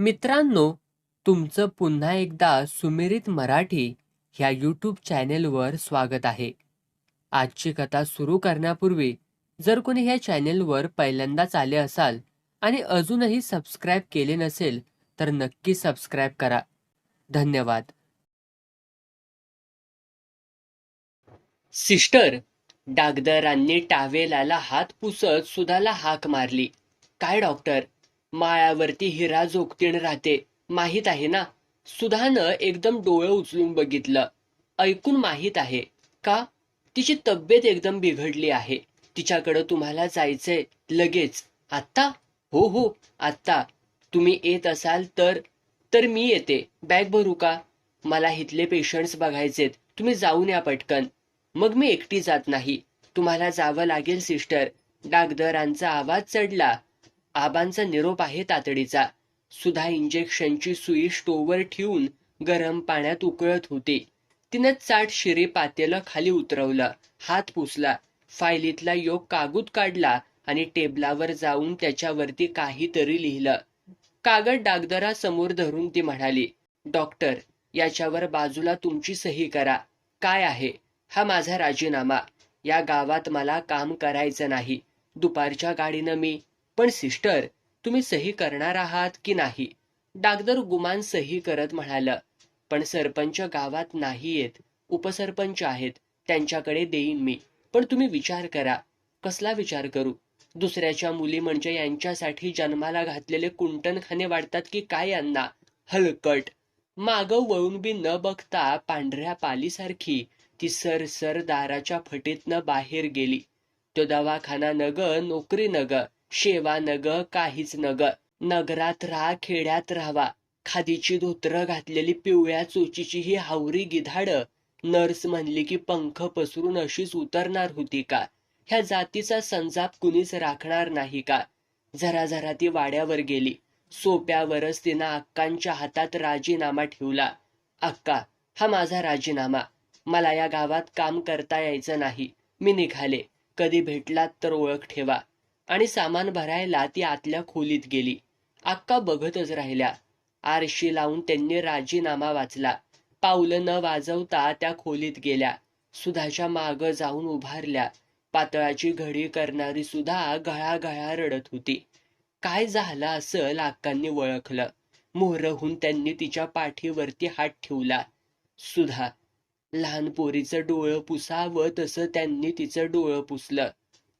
मित्रांनो तुमचं पुन्हा एकदा सुमिरित मराठी ह्या यूट्यूब चॅनेलवर स्वागत आहे. आजची कथा सुरू करण्यापूर्वी जर कोणी ह्या चॅनेलवर पहिल्यांदाच आले असाल आणि अजूनही सबस्क्राईब केले नसेल तर नक्की सबस्क्राईब करा. धन्यवाद. सिस्टर डागदरांनी टावेलाला हात पुसत सुधाला हाक मारली. काय डॉक्टर? माळ्यावरती हिरा झोकतीण राहते. माहीत आहे ना? सुधानं एकदम डोळं उचलून बघितलं. ऐकून माहीत आहे. का? तिची तब्येत एकदम बिघडली आहे. तिच्याकडं तुम्हाला जायचंय लगेच. आत्ता? हो हो आत्ता. तुम्ही येत असाल तर तर मी येते. बॅग भरू का? मला इथले पेशंट्स बघायचेत. तुम्ही जाऊन या पटकन. मग मी एकटी जात नाही. तुम्हाला जावं लागेल सिस्टर. डागदरांचा आवाज चढला. आबांचा निरोप आहे तातडीचा. सुधा इंजेक्शनची सुई स्टोवर ठेवून गरम पाण्यात उकळत होती. तिनं चाट शिरी पातेलं खाली उतरवलं. हात पुसला. फायलीतला योग कागूद काढला आणि टेबलावर जाऊन त्याच्यावरती काहीतरी लिहिलं. कागद डागदरा समोर धरून ती म्हणाली डॉक्टर याच्यावर बाजूला तुमची सही करा. काय आहे? हा माझा राजीनामा. या गावात मला काम करायचं नाही. दुपारच्या गाडीनं मी पण सिस्टर तुम्ही सही करणार आहात की नाही? डागदर गुमान सही करत म्हणाल पण सरपंच गावात नाही येत उपसरपंच आहेत त्यांच्याकडे देईन मी. पण तुम्ही विचार करा कसला विचार करू? दुसऱ्याच्या मुली म्हणजे यांच्यासाठी जन्माला घातलेले कुंटनखाने वाटतात की काय यांना? हलकट. माग वळून बी न बघता पांढऱ्या पालीसारखी ती सर सर दाराच्या फटीतनं बाहेर गेली. तो दवाखाना नग नोकरी नग शेवा नग काहीच नग नगरात राहा खेड्यात राहावा. खादीची धोत्र घातलेली पिवळ्या चोचीची ही हावरी गिधाड. नर्स म्हणली की पंख पसरून अशीच उतरणार होती का? ह्या जातीचा संजाप कुणीच राखणार नाही का? जरा जरा ती वाड्यावर गेली. सोप्यावरच तिनं अक्कांच्या हातात राजीनामा ठेवला. अक्का हा माझा राजीनामा. मला या गावात काम करता यायचं नाही. मी निघाले. कधी भेटलात तर ओळख ठेवा. आणि सामान भरायला ती आतल्या खोलीत गेली. अक्का बघतच राहिल्या. आरशी लावून त्यांनी राजीनामा वाचला. पावलं न वाजवता त्या खोलीत गेल्या. सुधाच्या माग जाऊन उभारल्या. पातळाची घडी करणारी सुधा गळा रडत होती. काय झालं असं अक्कांनी ओळखलं. मोहरहून त्यांनी तिच्या पाठीवरती हात ठेवला. सुधा लहान पोरीचं डोळं पुसावं तसं त्यांनी तिचं डोळं पुसलं.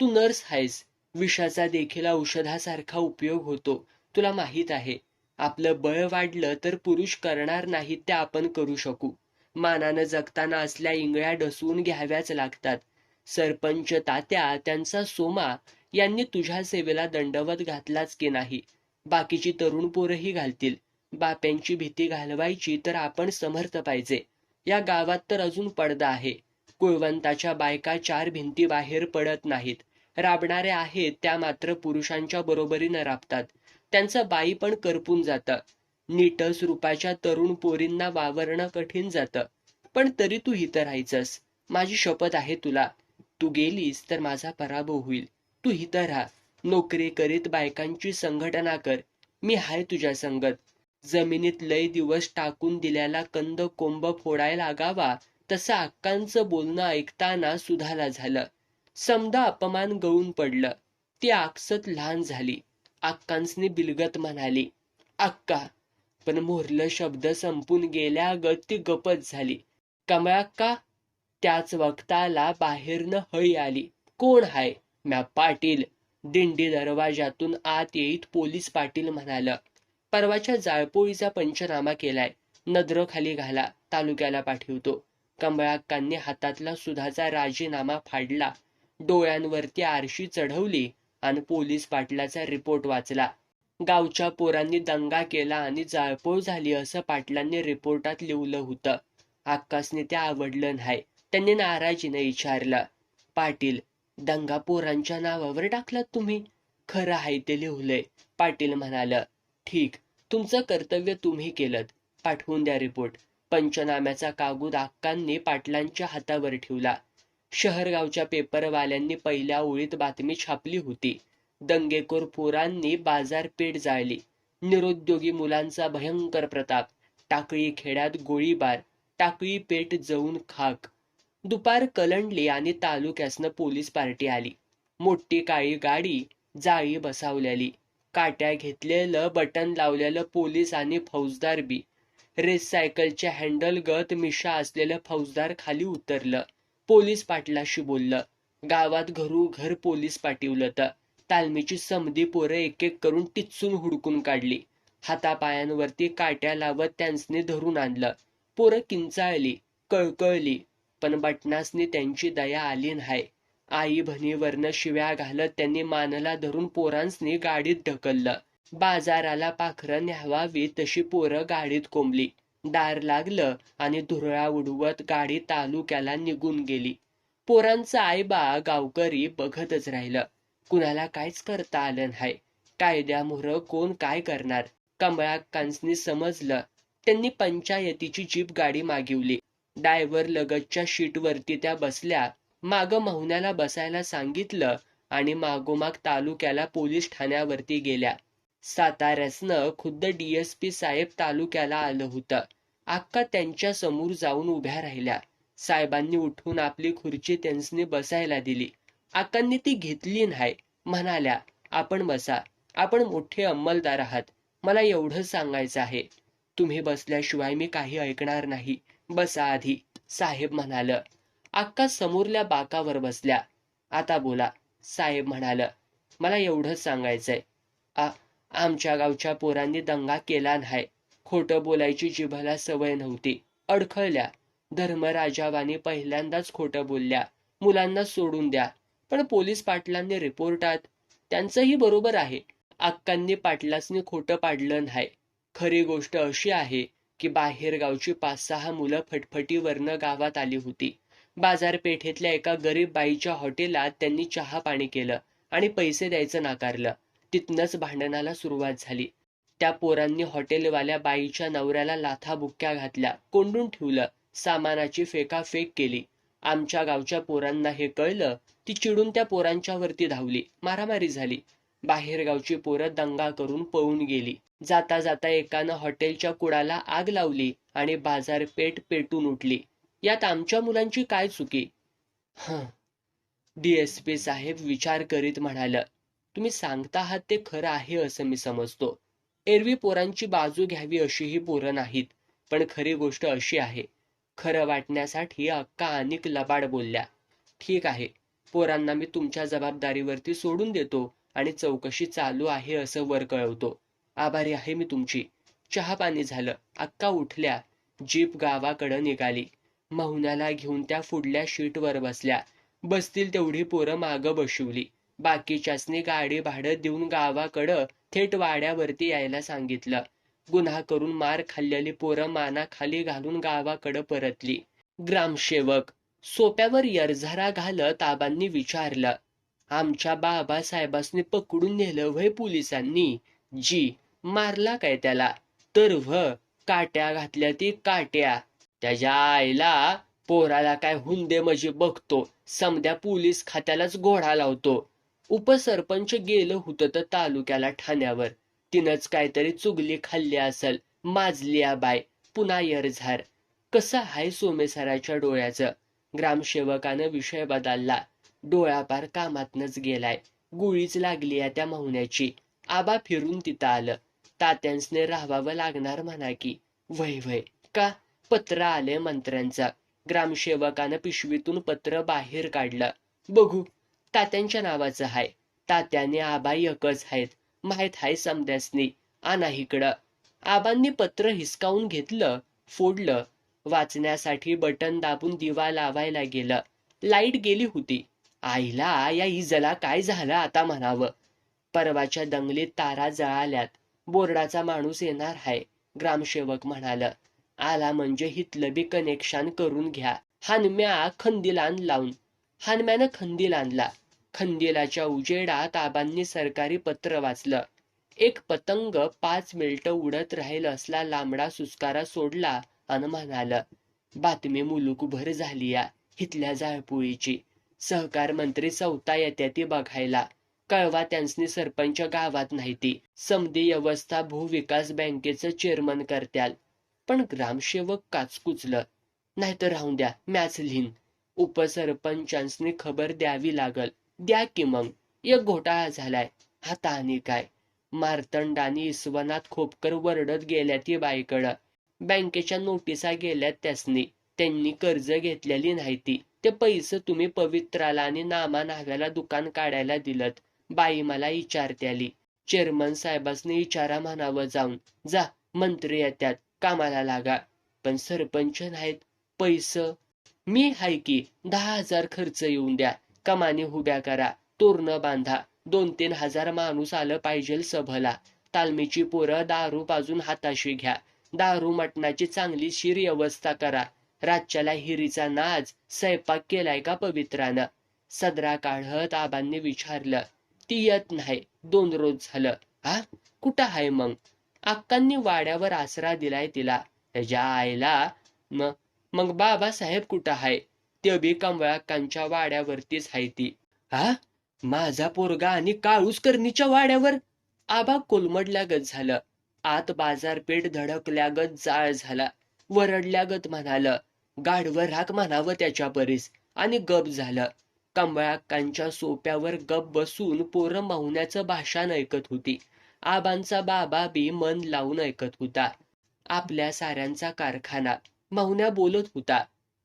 तू नर्स आहेस. विषाचा देखील औषधासारखा उपयोग होतो. तुला माहीत आहे आपलं बळ वाढलं तर पुरुष करणार नाहीत ते आपण करू शकू. मानानं जगताना असल्या इंगळ्या डसवून घ्याव्याच लागतात. सरपंच तात्या त्यांचा सोमा यांनी तुझ्या सेवेला दंडवत घातलाच की नाही? बाकीची तरुण पोरही घालतील. बाप्यांची भीती घालवायची तर आपण समर्थ पाहिजे. या गावात तर अजून पडदा आहे. कुळवंताच्या बायका चार भिंती बाहेर पडत नाहीत. राबणाऱ्या आहेत त्या मात्र पुरुषांच्या बरोबरीनं राबतात. त्यांचं बाई पण करपून जातं. नीटस रूपाच्या तरुण पोरींना वावरणं कठीण जातं. पण तरी तू इथं राहायचंस. माझी शपथ आहे तुला. तू गेलीस तर माझा पराभव होईल. तू इथं राहा. नोकरी करीत बायकांची संघटना कर. मी हाय तुझ्या संगत. जमिनीत लय दिवस टाकून दिल्याला कंद कोंब फोडायला लागावा तसं अक्कांचं बोलणं ऐकताना सुधाला झालं. समदा अपमान गळून पडलं. ती आकसत लहान झाली. अक्कांसनी बिलगत म्हणाली अक्का पण मोरलं शब्द संपून गेल्यागत ती गपत झाली. कमळाक्का त्याच वक्ताला बाहेरनं हळी आली. कोण हाय? म्या पाटील. दिंडी दरवाजातून आत येईत पोलीस पाटील म्हणाल परवाच्या जाळपोळीचा पंचनामा केलाय. नद्र खाली घाला तालुक्याला पाठवतो. कमळाक्कांनी हातातला सुधाचा राजीनामा फाडला. डोळ्यांवरती आरशी चढवली आणि पोलीस पाटलाचा रिपोर्ट वाचला. गावच्या पोरांनी दंगा केला आणि जाळपोळ झाली असं पाटलांनी रिपोर्टात लिहिलं होतं. आक्कासने ते आवडलं नाही. त्यांनी नाराजीने विचारलं पाटील दंगा पोरांच्या नावावर टाकलात तुम्ही? खरं आहे ते लिहलंय. पाटील म्हणाल ठीक तुमचं कर्तव्य तुम्ही केलं पाठवून द्या रिपोर्ट. पंचनाम्याचा कागद अक्कांनी पाटलांच्या हातावर ठेवला. शहरगावच्या पेपरवाल्यांनी पहिल्या ओळीत बातमी छापली होती. दंगेखोर पोरांनी बाजारपेठ जाळली. निरुद्योगी मुलांचा भयंकर प्रताप. टाकळी खेड्यात गोळीबार. टाकळी पेट जाऊन खाक. दुपार कलंडली आणि तालुक्यासनं पोलीस पार्टी आली. मोठी काळी गाडी जाळी बसावलेली. काट्या घेतलेलं बटन लावलेलं पोलीस आणि फौजदार बी. रेस सायकलच्या हँडल गत मिशा असलेलं फौजदार खाली उतरलं. पोलीस पाटलाशी बोललं. गावात घरू घर पोलीस पाठवलं तर. तालमीची समधी पोरं एक एक करून टिचून हुडकून काढली. हातापायांवरती काट्या लावत त्यांनी धरून आणलं. पोरं किंचाळली कळकळली पण बटनासनी त्यांची दया आली नाही. आई भणीवरनं शिव्या घालत त्यांनी मानला धरून पोरांसनी गाडीत ढकललं. बाजाराला पाखरं न्यावावी तशी पोरं गाडीत कोंबली. दार लागलं आणि धुरळा उडवत गाडी तालुक्याला निघून गेली. पोरांचं आईबा गावकरी बघतच राहिलं. कुणाला काहीच करता आलं नाही. कायद्यामुळं कोण काय करणार? कमळाकांसनी समजलं. त्यांनी पंचायतीची जीप गाडी मागिवली. डायव्हर लगतच्या शीटवरती त्या बसल्या. माग महुन्याला बसायला सांगितलं आणि मागोमाग तालुक्याला पोलीस ठाण्यावरती गेल्या. साताऱ्यासनं खुद्द डीएसपी साहेब तालुक्याला आलं होतं. अक्का त्यांच्यासमोर जाऊन उभ्या राहिल्या. साहेबांनी उठून आपली खुर्ची त्यांसनी बसायला दिली. अक्कांनी ती घेतली नाही. म्हणाल्या आपण बसा. आपण मोठे अंमलदार आहात. मला एवढं सांगायचं आहे. तुम्ही बसल्याशिवाय मी काही ऐकणार नाही. बसा आधी साहेब म्हणाल. अक्का समोरल्या बाकावर बसल्या. आता बोला साहेब म्हणाल. मला एवढंच सांगायचंय. आमच्या गावच्या पोरांनी दंगा केला नाही. खोटं बोलायची जिभाला सवय नव्हती. अडखळल्या. धर्मराजावानी पहिल्यांदाच खोटं बोलल्या. मुलांना सोडून द्या. पण पोलीस पाटलांनी रिपोर्टात त्यांचंही बरोबर आहे. अक्कांनी पाटलासनी खोटं पाडलं नाही. खरी गोष्ट अशी आहे की बाहेर गावची पाच सहा मुलं फटफटीवरनं गावात आली होती. बाजारपेठेतल्या एका गरीब बाईच्या हॉटेलात त्यांनी चहा पाणी केलं आणि पैसे द्यायचं नाकारलं. तिथनंच भांडणाला सुरुवात झाली. त्या पोरांनी हॉटेलवाल्या बाईच्या नवऱ्याला लाथा बुक्क्या घातल्या कोंडून ठेवलं सामानाची फेकाफेक केली. आमच्या गावच्या पोरांना हे कळलं ती चिडून त्या पोरांच्या वरती धावली मारामारी झाली. बाहेर गावची पोरं दंगा करून पळून गेली. जाता जाता एकानं हॉटेलच्या कुडाला आग लावली आणि बाजारपेठ पेटून उठली. यात आमच्या मुलांची काय चुकी? हं. डीएसपी साहेब विचार करीत म्हणाल तुम्ही सांगता आहात ते खरं आहे असं मी समजतो. एरवी पोरांची बाजू घ्यावी अशीही पोरं नाहीत. पण खरी गोष्ट अशी आहे. खरं वाटण्यासाठी अक्का अनेक लबाड बोलल्या. ठीक आहे. पोरांना मी तुमच्या जबाबदारीवरती सोडून देतो आणि चौकशी चालू आहे असं वर कळवतो. आभारी आहे मी तुमची. चहा पाणी झालं. अक्का उठल्या. जीप गावाकडं निघाली. महुन्याला घेऊन त्या फुडल्या शीटवर बसल्या. बसतील तेवढी पोरं मागं बसवली. बाकीच्यासनी गाडी भाडं देऊन गावाकडं थेट वाड्यावरती यायला सांगितलं. गुन्हा करून मार खाल्लेली पोरं मानाखाली घालून गावाकडं परतली. ग्रामसेवक सोप्यावर यरझारा घालत आबांनी विचारलं आमच्या बाबासाहेबांनी पकडून नेलं व्हय पोलिसांनी? जी मारला काय त्याला? तर व्ह काट्या घातल्या ती काट्या. त्याच्या आईला पोराला काय हुंदे म्हणजे बघतो समद्या पोलीस खात्यालाच घोडा लावतो. उपसरपंच गेलं होतं तर तालुक्याला ठाण्यावर. तिनंच काहीतरी चुगली खाल्ली असल माजलिया बाय पुन्हा यरझार. कसं हाय सोमेसराच्या डोळ्याचं? ग्रामसेवकानं विषय बदलला. डोळ्यापार कामातनच गेलाय. गुळीच लागली आहे त्या महुन्याची आबा फिरून तिथं आलं. तात्यांसने राहावं लागणार म्हणा की. वय वय. का? पत्र आले मंत्र्यांचं. ग्रामसेवकानं पिशवीतून पत्र बाहेर काढलं. बघू तात्यांच्या नावाचं हाय. तात्याने आबाई एकच आहेत. माहीत हाय समद्यासनी. आणा इकडं आबांनी पत्र हिसकावून घेतलं फोडलं. वाचण्यासाठी बटन दाबून दिवा लावायला गेलं. लाइट गेली होती. आईला या इजला काय झालं आता म्हणावं. परवाच्या दंगलीत तारा जळाल्यात. बोर्डाचा माणूस येणार हाय ग्रामसेवक म्हणाल. आला म्हणजे हितलं बी कनेक्शन करून घ्या. हानम्या खंदीलान लावून. हानम्यानं खंदील आणला. खंदिलाच्या उजेडात आबांनी सरकारी पत्र वाचलं. एक पतंग पाच मिनिटं उडत राहील असला लांबडा सुस्कारा सोडला अन म्हणाल बातमी मुलुकभर झाली या हितल्या जाळपोळीची. सहकार मंत्री चौथा येत्या ती बघायला. कळवा त्यांसनी सरपंच गावात नाही ती. समधी व्यवस्था भूविकास बँकेचं चेअरमन करत्याल. पण ग्रामसेवक काचकुचलं नाहीतर राहून द्या मॅच लिहीन. उपसरपंचांसनी खबर द्यावी लागल. द्या की मग. एक घोटाळा झालाय. आता आणि काय? मार्तंडानी इसवनाथ खोपकर वरडत गेल्या ती बाईकडं. बँकेच्या नोटिसा गेल्यात त्यासनी. त्यांनी कर्ज घेतलेली नाही ती. ते पैसे तुम्ही पवित्राला आणि नामा नाव्याला दुकान काढायला दिलत. बाई मला विचारत्याली चेअरमन साहेबांनी इचारा म्हणावं जाऊन. जा मंत्री येत्यात. कामाला लागा. पण सरपंच नाहीत. पैसे? मी हाय की दहा हजार खर्च येऊन द्या. कमानी उभ्या करा. तोरण बांधा. दोन तीन हजार माणूस आलं पाहिजे सभला. तालमीची पोरं दारू पाजून हाताशी घ्या. दारू मटणाची चांगली शिर व्यवस्था करा. रातच्याला हिरीचा नाच स्वयंपाक केलाय का पवित्रानं? सदरा काढत आबांनी विचारलं. ती येत नाही. दोन रोज झालं. हा कुठं आहे मग? अक्कांनी वाड्यावर आसरा दिलाय तिला. त्याच्या आईला. मग मग बाबासाहेब कुठं आहे ते बी कमळाकांच्या वाड्यावरतीच आहे ती. हा माझा पोरगा आणि काळूसकर्णीच्या वाड्यावर? आबा कोलमडल्यागत झालं. आत बाजारपेठ धडकल्यागत जाळ झाला. वरडल्यागत म्हणालं गाढवर राख म्हणावं त्याच्या परीस आणि गप झालं. कमळाकांच्या सोप्यावर गप बसून पोरं माहुण्याचं भाषण ऐकत होती. आबांचा बाबा बी मन लावून ऐकत होता. आपल्या साऱ्यांचा कारखाना. माहुण्या बोलत होता.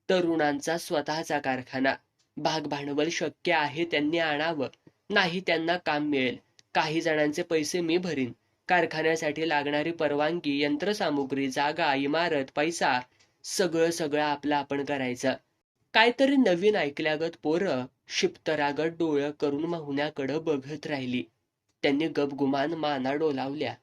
तरुणांचा स्वतःचा कारखाना. भाग भांडवल शक्य आहे त्यांनी आणावं. नाही त्यांना काम मिळेल. काही जणांचे पैसे मी भरीन. कारखान्यासाठी लागणारी परवानगी यंत्रसामुग्री जागा इमारत पैसा सगळं सगळं आपलं आपण करायचं. काहीतरी नवीन ऐकल्यागत पोरं शिप्तरागत डोळं करून माहुण्याकडं बघत राहिली. त्यांनी गपगुमान माना डोलावल्या.